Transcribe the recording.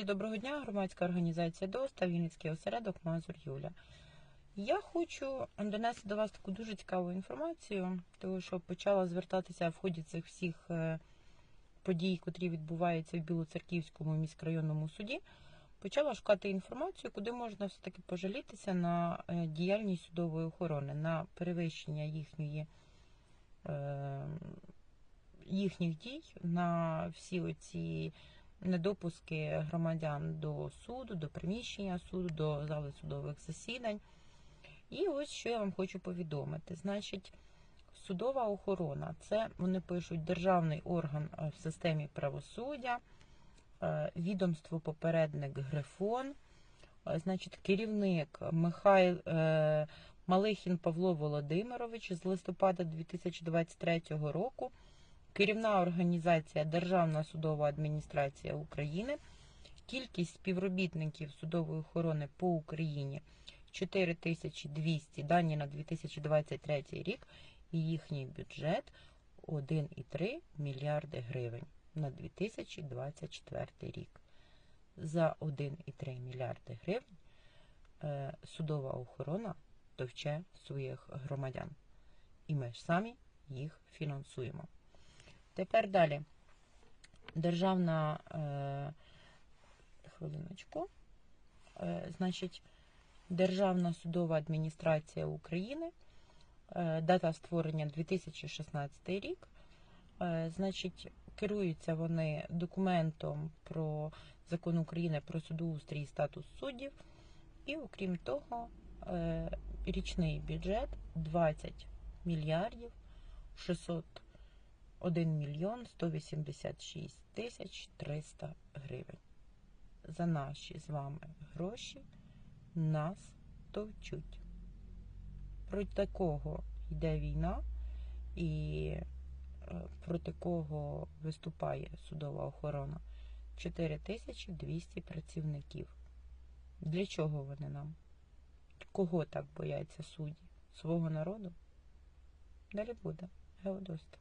Друзі, доброго дня! Громадська організація ДОСТА, Вінницький осередок Мазур Юля. Я хочу донести до вас таку дуже цікаву інформацію, тому що почала звертатися в ході цих всіх е, подій, котрі відбуваються в Білоцерківському міськрайонному суді. Почала шукати інформацію, куди можна все-таки пожалітися на е, діяльність судової охорони, на перевищення їхньої, е, їхніх дій, на всі оці недопуски громадян до суду, до приміщення суду, до зали судових засідань. І ось що я вам хочу повідомити. Значить, судова охорона це вони пишуть державний орган е, в системі правосуддя, е, відомство попередник Грифон, е, значить, керівник Михайло е, Малихін Павло Володимирович з листопада 2023 року. Керівна організація Державна судова адміністрація України. Кількість співробітників судової охорони по Україні 4200, дані на 2023 рік, і їхній бюджет 1,3 мільярди гривень на 2024 рік. За 1,3 мільярди гривень е, судова охорона товче своїх громадян. І ми ж самі їх фінансуємо. Тепер далі. Державна е, хвилиночку. Е, значить, Державна судова адміністрація України. Е, дата створення 2016 рік. Значить, керуються вони документом про закон України про судоустрій і статус суддів. І, окрім того, річний бюджет 20 мільярдів 600 1 мільйон 186 тисяч 300 гривень. За наші з вами гроші нас товчуть. Проти кого йде війна і е, проти кого виступає судова охорона 4200 працівників. Для чого вони нам? Кого так бояться судді? Свого народу? Далі буде. Геодоста.